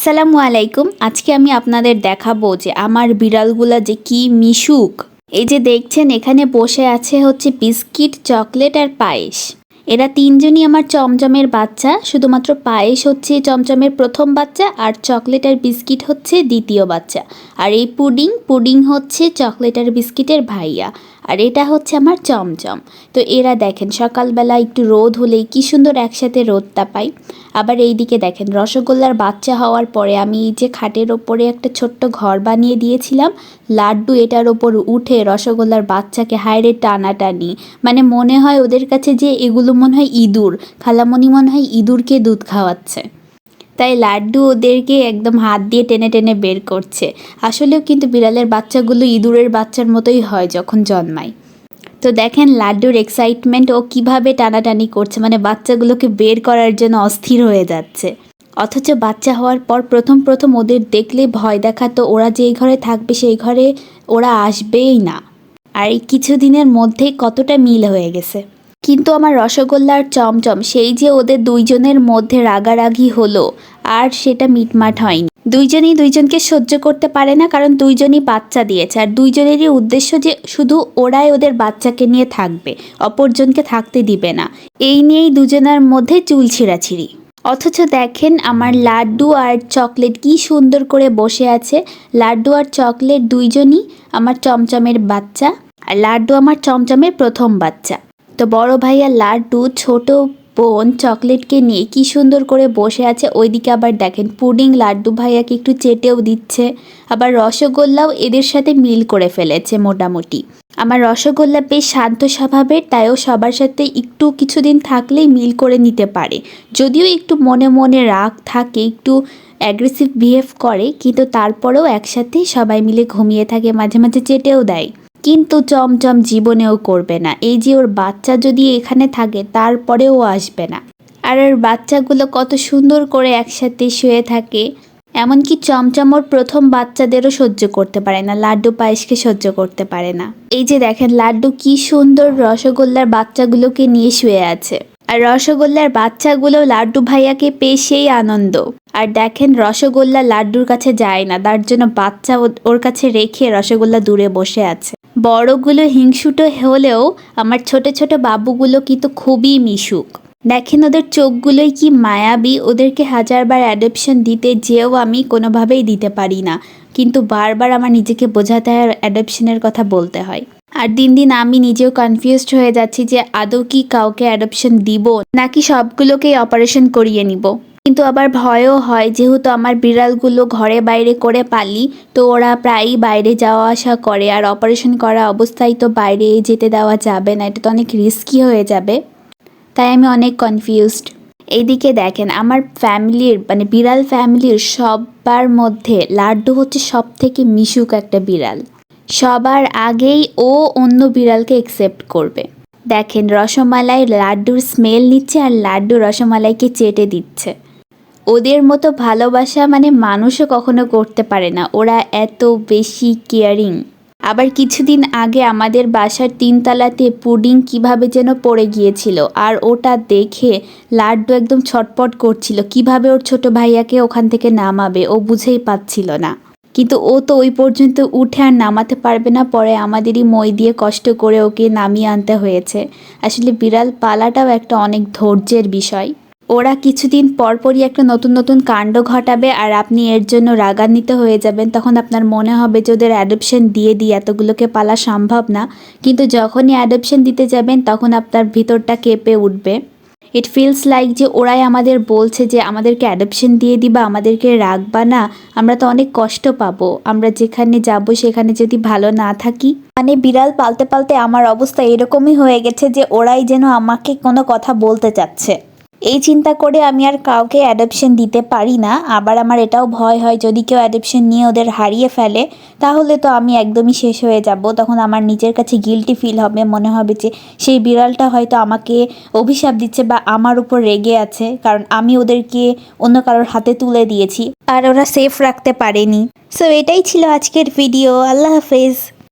আসসালামু আলাইকুম। আজকে আমি আপনাদের দেখাবো যে আমার বিড়ালগুলা যে কি মিশুক। এই যে দেখছেন, এখানে বসে আছে হচ্ছে বিস্কিট, চকলেট আর পায়েস। এরা তিনজনই আমার চমচমের বাচ্চা। শুধুমাত্র পায়েস হচ্ছে চমচমের প্রথম বাচ্চা আর চকলেট আর বিস্কিট হচ্ছে দ্বিতীয় বাচ্চা। আর এই পুডিং পুডিং হচ্ছে চকলেট আর বিস্কিটের ভাইয়া। আর এটা হচ্ছে আমার চমচম। তো এরা দেখেন, সকালবেলা একটু রোদ হলেই কি সুন্দর একসাথে রোদটা পাই। আবার এই দিকে দেখেন, রসগোল্লার বাচ্চা হওয়ার পরে আমি এই যে খাটের ওপরে একটা ছোট্ট ঘর বানিয়ে দিয়েছিলাম, লাড্ডু এটার ওপর উঠে রসগোল্লার বাচ্চাকে হায়রে টানাটানি। মানে মনে হয় ওদের কাছে যে এগুলো মনে হয় ইঁদুর, খালামণি মনে হয় ইঁদুরকে দুধ খাওয়াচ্ছে। তাই লাড্ডু ওদেরকে একদম হাত দিয়ে টেনে টেনে বের করছে। আসলেও কিন্তু বিড়ালের বাচ্চাগুলো ইঁদুরের বাচ্চার মতোই হয় যখন জন্মায়। তো দেখেন লাড্ডুর এক্সাইটমেন্ট ও কীভাবে টানাটানি করছে মানে বাচ্চাগুলোকে বের করার জন্য অস্থির হয়ে যাচ্ছে। অথচ বাচ্চা হওয়ার পর প্রথম প্রথম ওদের দেখলে ভয় দেখাতো, ওরা যেই ঘরে থাকবে সেই ঘরে ওরা আসবেই না। আর কিছুদিনের মধ্যেই কতটা মিল হয়ে গেছে। কিন্তু আমার রসগোল্লার চমচম, সেই যে ওদের দুইজনের মধ্যে রাগারাগি হলো, আর সেটা মিটমাট হয়নি। দুইজনই দুইজনকে সহ্য করতে পারে না, কারণ দুইজনই বাচ্চা দিয়েছে, আর দুইজনেরই উদ্দেশ্য যে শুধু ওরাই ওদের বাচ্চাকে নিয়ে থাকবে, অপরজনকে থাকতে দিবে না। এই নিয়েই দুজনের মধ্যে চুল ছিঁড়াছিঁড়ি। অথচ দেখেন আমার লাড্ডু আর চকলেট কি সুন্দর করে বসে আছে। লাড্ডু আর চকলেট দুইজনই আমার চমচমের বাচ্চা, আর লাড্ডু আমার চমচমের প্রথম বাচ্চা। তো বড় ভাইয়া লাড্ডু, ছোট বোন চকলেটকে নিয়ে কি সুন্দর করে বসে আছে। ওইদিকে আবার দেখেন, পুডিং লাড্ডু ভাইয়াকে একটু চেটেও দিচ্ছে। আবার রসগোল্লাও এদের সাথে মিল করে ফেলেছে মোটামুটি। আমার রসগোল্লা বেশ শান্ত স্বভাবের তাইও সবার সাথে একটু কিছুদিন থাকলেই মিল করে নিতে পারে। যদিও একটু মনে মনে রাগ থাকে, একটু অ্যাগ্রেসিভ বিহেভ করে, কিন্তু তারপরেও একসাথে সবাই মিলে ঘুমিয়ে থাকে, মাঝে মাঝে চেটেও দেয়। কিন্তু চমচম জীবনেও করবে না। এই যে ওর বাচ্চা যদি এখানে থাকে, তারপরেও আসবে না। আর ওর বাচ্চাগুলো কত সুন্দর করে একসাথে শুয়ে থাকে, এমনকি চমচম ওর প্রথম বাচ্চাদেরও সহ্য করতে পারে না, লাড্ডু পায়েসকে সহ্য করতে পারে না। এই যে দেখেন লাড্ডু কি সুন্দর রসগোল্লার বাচ্চাগুলোকে নিয়ে শুয়ে আছে। আর রসগোল্লার বাচ্চাগুলো লাড্ডু ভাইয়াকে পেয়ে সেই আনন্দ। আর দেখেন রসগোল্লা লাড্ডুর কাছে যায় না, তার জন্য বাচ্চা ওর কাছে রেখে রসগোল্লা দূরে বসে আছে। বড়গুলো হিংসুটো হলেও আমার ছোট ছোট বাবুগুলো কিন্তু খুবই মিশুক। দেখেন ওদের চোখগুলোই কি মায়াবী, ওদেরকে হাজারবার অ্যাডপশন দিতে যেও আমি কোনোভাবেই দিতে পারি না। কিন্তু বারবার আমার নিজেকে বোঝাতে হয় অ্যাডপশনের কথা বলতে হয়। আর দিন দিন আমি নিজেও কনফিউজড হয়ে যাচ্ছি যে আদৌ কি কাউকে অ্যাডপশন দিব, নাকি সবগুলোকেই অপারেশন করিয়ে নিব। কিন্তু আবার ভয়ও হয়। যেহেতু আমার বিড়ালগুলো ঘরে বাইরে করে পালি, তো ওরা প্রায়ই বাইরে যাওয়া আসা করে। আর অপারেশন করা অবস্থায় তো বাইরে যেতে দেওয়া যাবে না, এটা তো অনেক রিস্কি হয়ে যাবে। তাই আমি অনেক কনফিউজড এইদিকে দেখেন, আমার ফ্যামিলির মানে বিড়াল ফ্যামিলির সবার মধ্যে লাড্ডু হচ্ছে সব থেকে মিশুক একটা বিড়াল। সবার আগেই ও অন্য বিড়ালকে একসেপ্ট করবে। দেখেন, রসমালাই লাড্ডুর স্মেল নিচ্ছে আর লাড্ডু রসমালাইকে চেটে দিচ্ছে। ওদের মতো ভালোবাসা মানে মানুষও কখনো করতে পারে না। ওরা এত বেশি কেয়ারিং আবার কিছুদিন আগে আমাদের বাসার তিনতলাতে পুডিং কীভাবে যেন পড়ে গিয়েছিল, আর ওটা দেখে লাড্ডু একদম ছটপট করছিল, কীভাবে ওর ছোট ভাইয়াকে ওখান থেকে নামাবে, ও বুঝেই পাচ্ছিল না। কিন্তু ও তো ওই পর্যন্ত উঠে আর নামাতে পারবে না, পরে আমাদেরই মই দিয়ে কষ্ট করে ওকে নামিয়ে আনতে হয়েছে। আসলে বিড়াল পালাটাও একটা অনেক ধৈর্যের বিষয়। ওরা কিছুদিন পরপরই একটা নতুন নতুন কাণ্ড ঘটাবে আর আপনি এর জন্য রাগান্বিত হয়ে যাবেন। তখন আপনার মনে হবে যে ওদের অ্যাডপশন দিয়ে দিই এতগুলোকে পালা সম্ভব না। কিন্তু যখনই অ্যাডপশন দিতে যাবেন, তখন আপনার ভিতরটা কেঁপে উঠবে। ইট ফিলস লাইক যে ওরাই আমাদের বলছে যে আমাদেরকে অ্যাডপশন দিয়ে দিবা, আমাদেরকে রাখবা না। আমরা তো অনেক কষ্ট পাবো। আমরা যেখানে যাব, সেখানে যদি ভালো না থাকি। মানে বিড়াল পালতে পালতে আমার অবস্থা এরকমই হয়ে গেছে যে ওরাই যেন আমাকে কোনো কথা বলতে চাচ্ছে। এই চিন্তা করে আমি আর কাউকে অ্যাডপশন দিতে পারি না। আবার আমার এটাও ভয় হয়, যদি কেউ অ্যাডপশন নিয়ে ওদের হারিয়ে ফেলে, তাহলে তো আমি একদমই শেষ হয়ে যাব। তখন আমার নিজের কাছে গিলটি ফিল হবে, মনে হবে যে সেই বিড়ালটা হয়তো আমাকে অভিশাপ দিচ্ছে বা আমার উপর রেগে আছে, কারণ আমি ওদেরকে অন্য কারোর হাতে তুলে দিয়েছি। আর ওরা সেফ রাখতে পারেনি। সো এটাই ছিল আজকের ভিডিও আল্লাহ হাফেজ।